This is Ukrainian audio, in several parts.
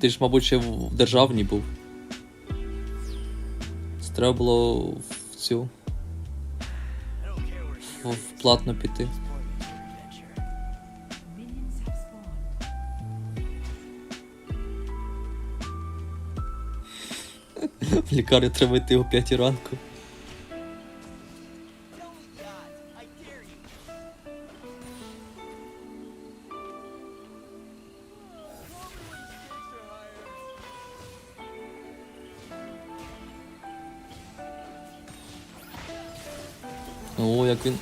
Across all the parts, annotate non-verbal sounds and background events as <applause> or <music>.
Ти ж, мабуть, ще в державній був. Це Треба було в цю. В, платно піти. В лікарню треба йти о 5 ранку. О, як він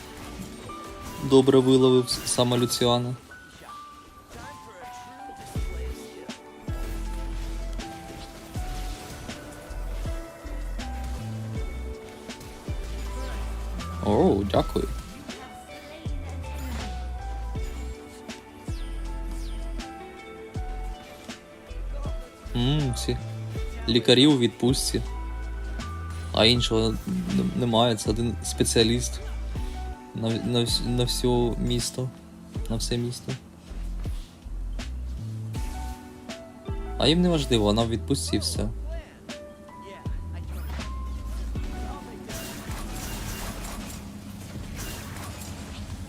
добре виловив саме Люціана. О, дякую. Ммм, всі лікарі у відпустці. А іншого немає, це один спеціаліст на, на, на все місто. На все місто. А їм не важливо, вона відпустці все.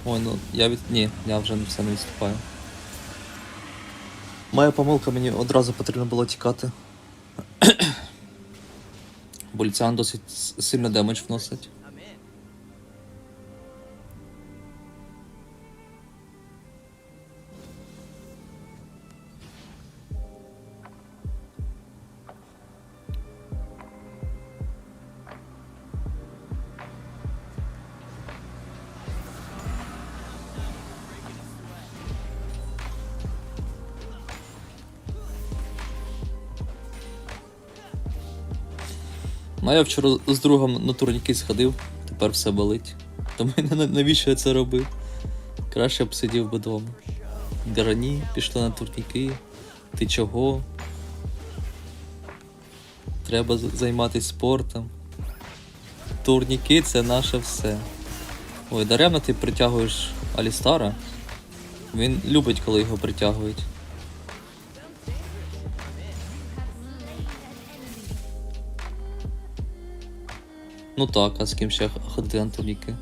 Ой, ну я від. Ні, я вже все не відступаю. Моя помилка мені одразу потрібно було тікати. Бо досить сильно демедж вносить. Ну, я вчора з другом на турніки сходив, тепер все болить. Тому на- навіщо я це робив? Краще б сидів би вдома. Гарані, пішли на турніки. Ти чого? Треба займатися спортом. Турніки це наше все. Ой, даремно ти притягуєш Алістара. Він любить, коли його притягують. Ну так, а з ким ще ходити на турніки?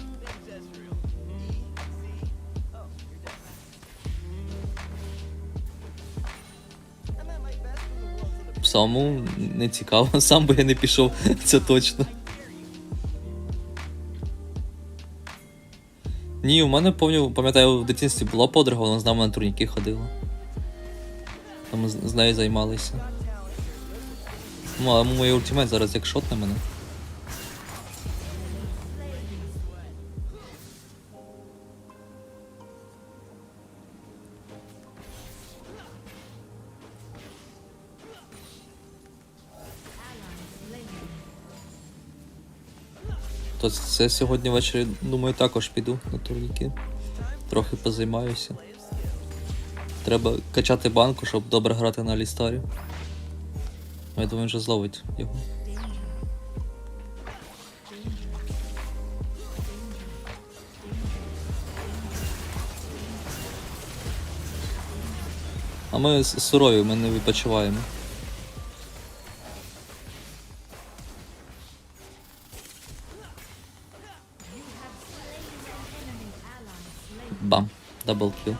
Самому не цікаво, <laughs> сам би я не пішов, <laughs> це точно. Ні, у мене пам'ятаю, в дитинстві була подруга, вона з нами на турніки ходила. Ми з нею займалися. Ну, а моє ультимейт зараз як шотне мене. То це сьогодні ввечері, думаю, також піду на турніки. Трохи позаймаюся. Треба качати банку, щоб добре грати на лістарі. Я думаю, вже зловить його. А ми сурові, ми не відпочиваємо. Бам, даблкіл.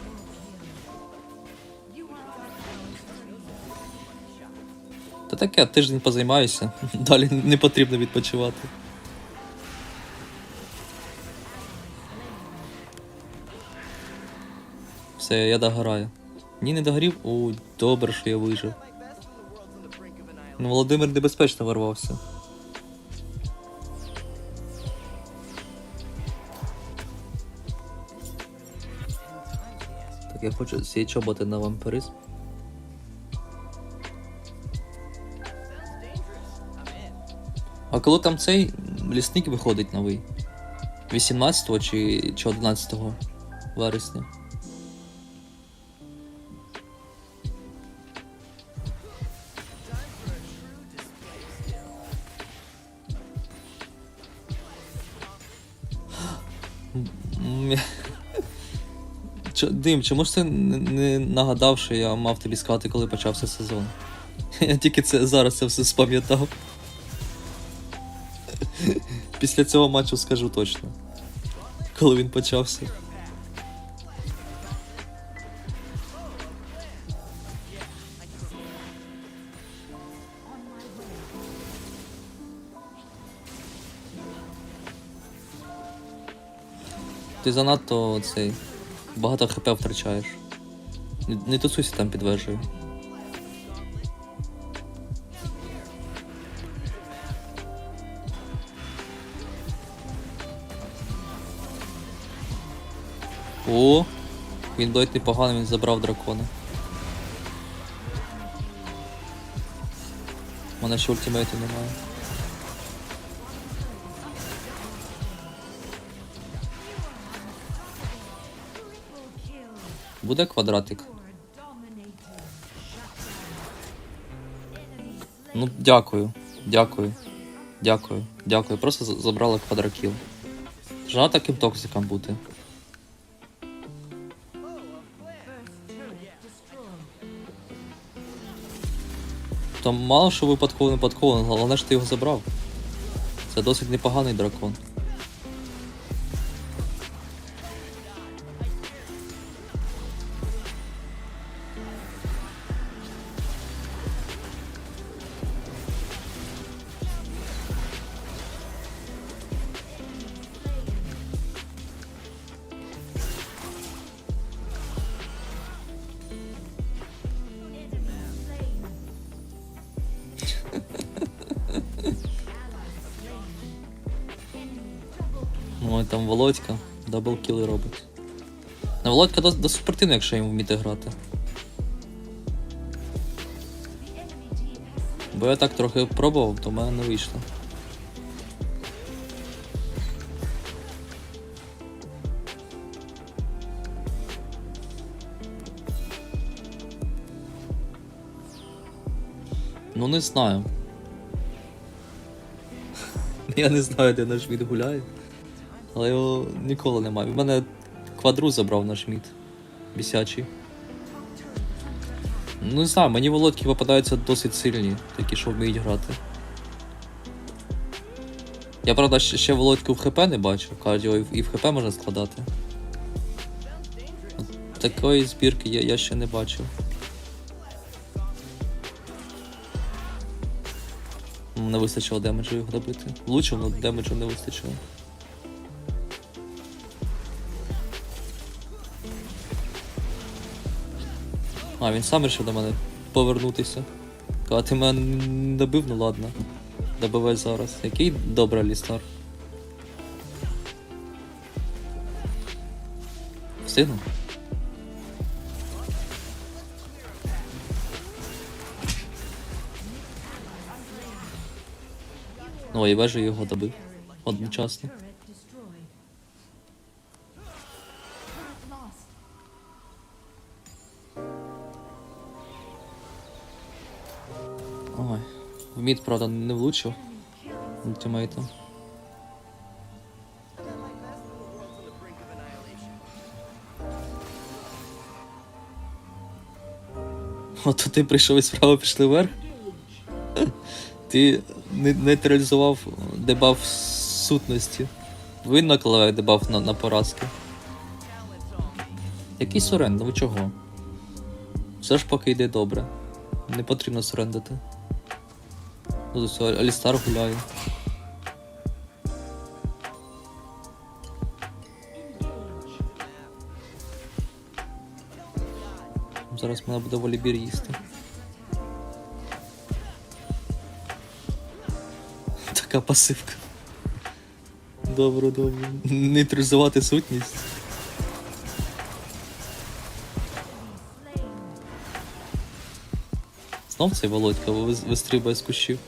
Та таке, тиждень позаймаюся, <laughs> далі не потрібно відпочивати. Все, я догораю. Ні, не догорів? О, добре, що я вижив. Ну, Володимир небезпечно ворвався. Я хочу ці чоботи на вампиризм. А коли там цей лісник виходить новий? 18 чи, чи 11 вересня? Чо- Дим, чому ж ти не нагадав, що я мав тобі сказати, коли почався сезон? <laughs> Я тільки це зараз це все спам'ятав. <laughs> Після цього матчу скажу точно. Коли він почався. Ти занадто цей. Багато хп втрачаєш. Не, не тусуйся там під вежею. О, він дойт непогано, він забрав дракона. У мене ще ультимейту немає. Буде квадратик. Ну, дякую, дякую, дякую, дякую. Просто за- забрала квадракіл. Жена таким токсиком бути. Там мало що випадково не випадково, головне, що ти його забрав. Це досить непоганий дракон. Ну, і там Володька даблкіли робить. На Володька досить досить спортивно, якщо йому вміти грати. Бо я так трохи пробував, то в мене не вийшло. Ну не знаю. <laughs> Я не знаю, де наш мід гуляє. Але його ніколи немає. В мене квадру забрав наш мід. Бісячий. Ну не знаю, мені володьки попадаються досить сильні, такі, що вміють грати. Я правда ще, володьку в ХП не бачу, кардіо і в- ХП можна складати. От такої збірки я, я ще не бачив. Не вистачило демеджу його добити. Влучив, але демеджу не вистачило. А, він сам вирішив до мене повернутися. Коли ти мене не добив, ну ладно. Добивай зараз. Який добрий лістар. Встигну? Ну, і вежу його добив. Одночасно. Мід, правда, не влучив. Ультимейтом. От ти прийшов і справа пішли вверх. <laughs> Ти нейтралізував дебаф сутності. Він накладає дебаф на, на поразки. Який сорен? Ну чого? Все ж поки йде добре. Не потрібно сорендити. Ну, все, Алістар гуляє. Зараз мене буде волібір їсти. <laughs> Така пасивка. Добре, добре. Нейтралізувати сутність. Знов цей Володька ви- вистрибує з кущів.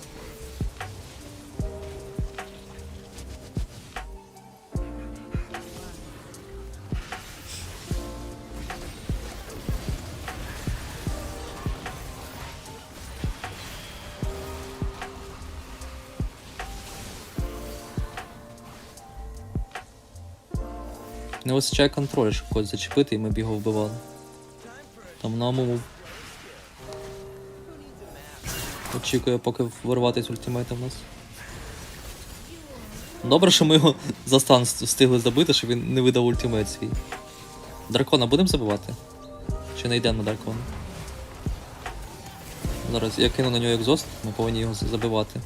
Не вистачає контролю, щоб когось зачепити, і ми б його вбивали. Там на. Очікує, поки вирватися ультимейтом у нас. Добре, що ми його за стан встигли забити, щоб він не видав ультимейт свій. Дракона будемо забивати? Чи не йдемо на дракона? Зараз я кину на нього екзост, ми повинні його забивати.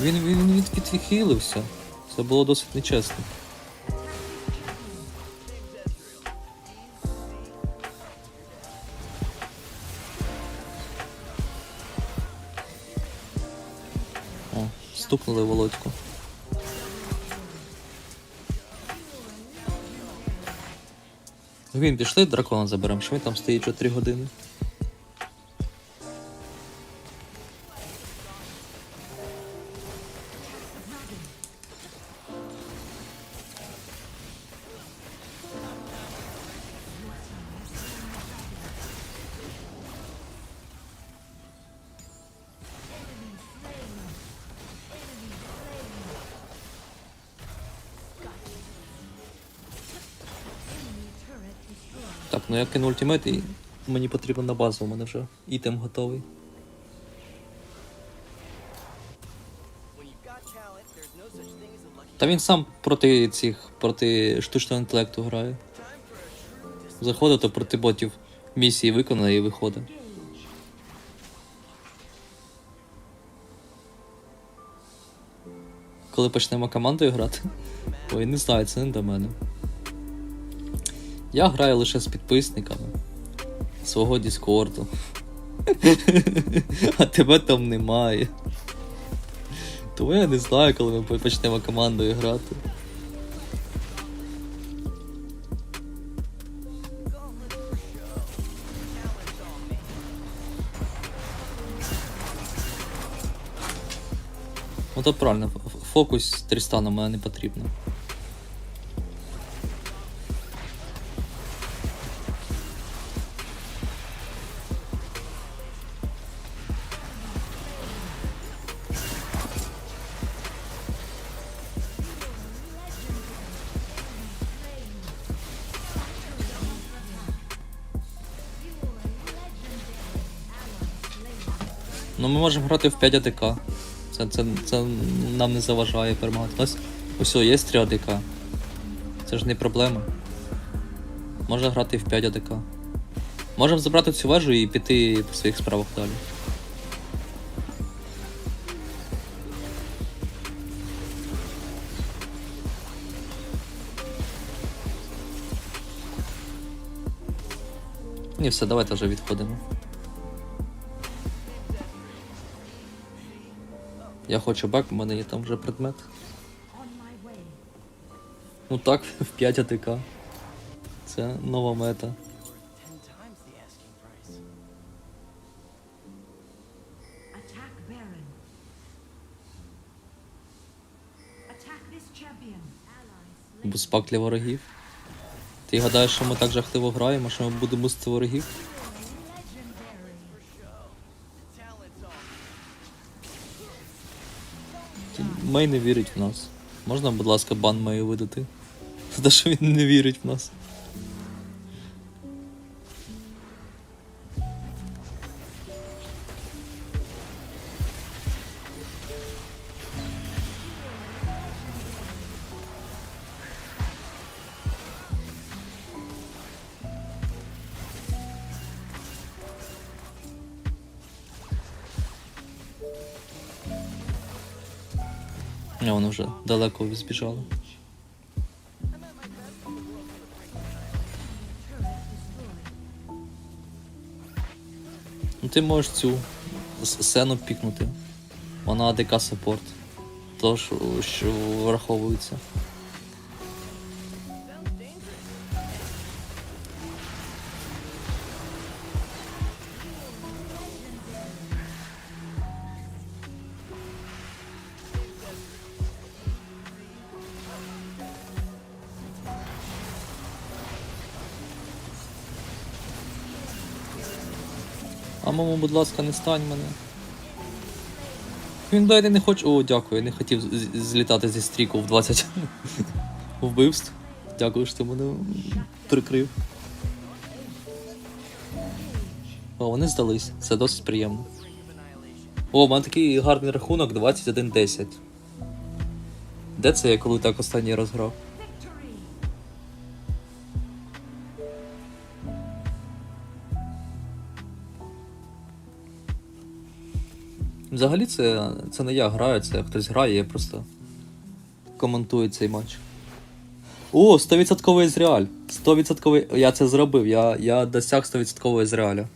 Він, він, він від, відхилився. Це було досить нечесно. О, стукнули Володьку. Він пішли, дракона заберемо, що він там стоїть вже 3 години. Я кину ультимейт і мені потрібно на базу, у мене вже ітем готовий. Та він сам проти цих, проти штучного інтелекту грає. Заходить, то проти ботів місії виконає і виходить. Коли почнемо командою грати? <laughs> Ой, не знаю, це не до мене. Я граю лише з підписниками свого Діскорду. <laughs> А тебе там немає. Тому я не знаю, коли ми почнемо командою грати. Ну то правильно, фокус Трістана мене не потрібно. Ну ми можемо грати в 5 АДК. Це, це, це нам не заважає перемагати. Ось, ось є 3 АДК. Це ж не проблема. Можна грати в 5 АДК. Можемо забрати цю вежу і піти по своїх справах далі. Ні, все, давайте вже відходимо. Я хочу бак, у мене є там вже предмет. Ну так, <laughs> в 5 АТК. Це нова мета. Буспак для ворогів. Ти гадаєш, що ми так жахливо граємо, що ми будемо бустити ворогів? Мей не вірить в нас. Можна, будь ласка, бан Мею видати? <laughs> За те, що він не вірить в нас. А воно вже далеко збіжало. Ну ти можеш цю сцену пікнути. Вона АДК саппорт. То, що, враховується. А мамо, будь ласка, не стань мене. Він далі не хоче. О, дякую, я не хотів злітати зі стріку в 20 <laughs> вбивств. Дякую, що ти мене прикрив. О, вони здались. Це досить приємно. О, у мене такий гарний рахунок 21-10. Де це я коли так останній раз грав? Взагалі це, це не я граю, це хтось грає, я просто коментую цей матч. О, 100% Ізреаль. 100% я це зробив. Я, я досяг 100% Ізреаля.